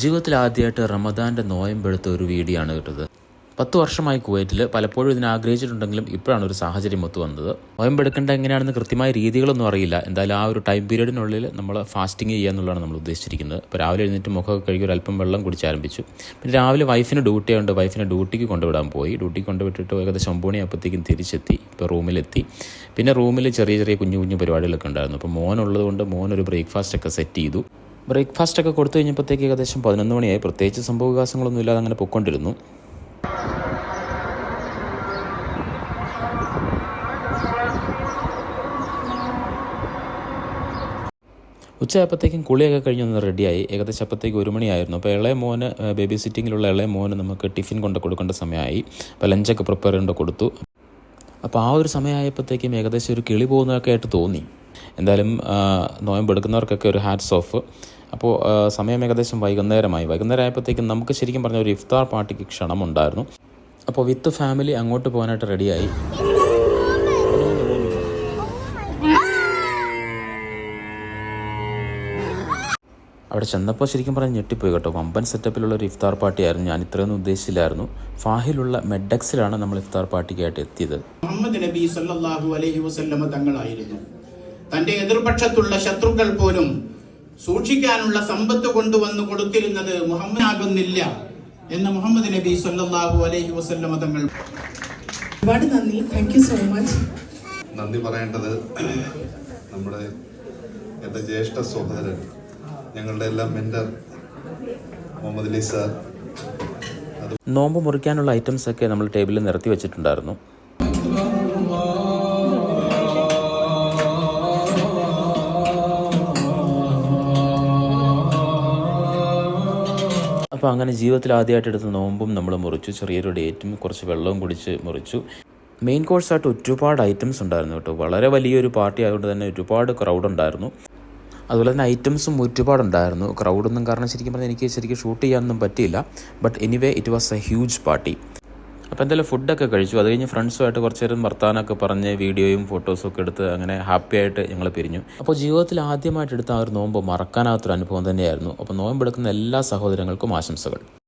ജീവിതത്തിൽ ആദ്യമായിട്ട് റമദാന്റെ നോയമ്പെടുത്ത ഒരു വീഡിയോ ആണ് കിട്ടത്. പത്ത് വർഷമായി കുവൈറ്റിൽ പലപ്പോഴും ഇതിനാഗ്രഹിച്ചിട്ടുണ്ടെങ്കിലും ഇപ്പോഴാണ് ഒരു സാഹചര്യം ഒത്തു വന്നത്. നോയമ്പെടുക്കേണ്ട എങ്ങനെയാണെന്ന് കൃത്യമായ രീതികളൊന്നും അറിയില്ല. എന്തായാലും ആ ഒരു ടൈം പീരീഡിനുള്ളിൽ നമ്മൾ ഫാസ്റ്റിംഗ് ചെയ്യുക എന്നുള്ളതാണ് നമ്മൾ ഉദ്ദേശിച്ചിരിക്കുന്നത്. ഇപ്പോൾ രാവിലെ എഴുന്നേറ്റ് മുഖമൊക്കെ കഴുകി ഒരു അല്പം വെള്ളം കുടിച്ചാരംഭിച്ചു പിന്നെ രാവിലെ വൈഫിന് ഡ്യൂട്ടി ആയതുകൊണ്ട് വൈഫിനെ ഡ്യൂട്ടിക്ക് കൊണ്ടുവിടാൻ പോയി. ഡ്യൂട്ടിക്ക് കൊണ്ടുവിട്ടിട്ട് ഏകദേശം ഒമ്പത് അപ്പോഴത്തേക്കും തിരിച്ചെത്തി. ഇപ്പോൾ റൂമിലെത്തി. പിന്നെ റൂമിൽ ചെറിയ ചെറിയ കുഞ്ഞു കുഞ്ഞു പരിപാടികളൊക്കെ ഉണ്ടായിരുന്നു. അപ്പോൾ മോനുള്ളത് കൊണ്ട് മോൻ ഒരു ബ്രേക്ക്ഫാസ്റ്റ് ഒക്കെ സെറ്റ് ചെയ്തു. ബ്രേക്ക്ഫാസ്റ്റ് ഒക്കെ കൊടുത്തു കഴിഞ്ഞപ്പോഴത്തേക്ക് ഏകദേശം പതിനൊന്ന് മണിയായി. പ്രത്യേകിച്ച് സംഭവവികാസങ്ങളൊന്നും ഇല്ലാതെ അങ്ങനെ പൊയ്ക്കൊണ്ടിരുന്നു ഉച്ചയായപ്പോഴത്തേക്കും കുളിയൊക്കെ കഴിഞ്ഞ് ഒന്ന് റെഡിയായി ഏകദേശം അപ്പോഴത്തേക്ക് ഒരു മണിയായിരുന്നു. അപ്പോൾ ഇളയ മോന് ബേബി സിറ്റിങ്ങിലുള്ള ഇളയ മോന് നമുക്ക് ടിഫിൻ കൊണ്ട് കൊടുക്കേണ്ട സമയമായി. അപ്പോൾ ലഞ്ചൊക്കെ പ്രിപ്പയർ ചെയ്യേണ്ട കൊടുത്തു. അപ്പോൾ ആ ഒരു സമയമായപ്പോഴത്തേക്കും ഏകദേശം ഒരു കിളി പോകുന്നതൊക്കെ ആയിട്ട് തോന്നി. എന്തായാലും നോയമ്പ് എടുക്കുന്നവർക്കൊക്കെ ഒരു ഹാറ്റ്സ് ഓഫ് അപ്പോൾ സമയം ഏകദേശം വൈകുന്നേരമായി. വൈകുന്നേരം ആയപ്പോഴത്തേക്കും നമുക്ക് ശരിക്കും പറഞ്ഞ ഒരു ഇഫ്താർ പാർട്ടിക്ക് ക്ഷണമുണ്ടായിരുന്നു അപ്പോൾ വിത്ത് ഫാമിലി അങ്ങോട്ട് പോകാനായിട്ട് റെഡിയായി. അവിടെ ചെന്നപ്പോൾ ശരിക്കും പറഞ്ഞ് ഞെട്ടിപ്പോയി കേട്ടോ. വമ്പൻ സെറ്റപ്പിലുള്ള ഒരു ഇഫ്താർ പാർട്ടിയായിരുന്നു. ഞാൻ ഇത്രയൊന്നും ഉദ്ദേശിച്ചില്ലായിരുന്നു. ഫാഹിലുള്ള മെഡക്സിലാണ് നമ്മൾ ഇഫ്താർ പാർട്ടിക്കായിട്ട് എത്തിയത്. മുഹമ്മദ് നബി അലൈഹി വസല്ലമ തങ്ങളായിരുന്നു. തന്റെ എതിർപക്ഷത്തുള്ള ശത്രുക്കൾ പോലും സൂക്ഷിക്കാനുള്ള സമ്പത്ത് കൊണ്ടുവന്ന് കൊടുത്തിരുന്നത് മുഹമ്മദ് ആകുന്നില്ല എന്ന് മുഹമ്മദ് നബി സല്ലാഹു അലൈഹി വസല്ലമ മതങ്ങൾ ഒരുപാട് നന്ദി. താങ്ക് യു സോ മച്ച് നന്ദി പറയേണ്ടത് നമ്മുടെ എന്റെ ജ്യേഷ്ഠ സഹോദരൻ ഞങ്ങളുടെ എല്ലാം മെന്റർ മുഹമ്മദ് അലി സാർ. നോമ്പ് മുറിക്കാനുള്ള ഐറ്റംസ് ഒക്കെ നമ്മൾ ടേബിളിൽ നിർത്തി വെച്ചിട്ടുണ്ടായിരുന്നു. അപ്പോൾ അങ്ങനെ ജീവിതത്തിൽ ആദ്യമായിട്ട് എടുത്ത നോമ്പും നമ്മൾ മുറിച്ചു. ചെറിയൊരു ഡേറ്റും കുറച്ച് വെള്ളവും കുടിച്ച് മുറിച്ചു. മെയിൻ കോഴ്സായിട്ട് ഒരുപാട് ഐറ്റംസ് ഉണ്ടായിരുന്നു കേട്ടോ. വളരെ വലിയൊരു പാർട്ടി ആയതുകൊണ്ട് തന്നെ ഒരുപാട് ക്രൗഡ് ഉണ്ടായിരുന്നു. അതുപോലെ തന്നെ ഐറ്റംസും ഒരുപാടുണ്ടായിരുന്നു ക്രൗഡൊന്നും കാരണം ശരിക്കും പറഞ്ഞാൽ എനിക്ക് ശരിക്കും ഷൂട്ട് ചെയ്യാനൊന്നും പറ്റിയില്ല. But anyway it was a huge party അപ്പോൾ എന്തായാലും ഫുഡൊക്കെ കഴിച്ചു. അത് കഴിഞ്ഞ് ഫ്രണ്ട്സുമായിട്ട് കുറച്ച് നേരം വർത്താനമൊക്കെ പറഞ്ഞ് വീഡിയോയും ഫോട്ടോസും ഒക്കെ എടുത്ത് അങ്ങനെ ഹാപ്പി ആയിട്ട് ഞങ്ങൾ പിരിഞ്ഞു. അപ്പോൾ ജീവിതത്തിൽ ആദ്യമായിട്ട് എടുത്ത ആ ഒരു നോമ്പ് മറക്കാനാത്തൊരു അനുഭവം തന്നെയായിരുന്നു. അപ്പോൾ നോമ്പെടുക്കുന്ന എല്ലാ സഹോദരങ്ങൾക്കും ആശംസകൾ.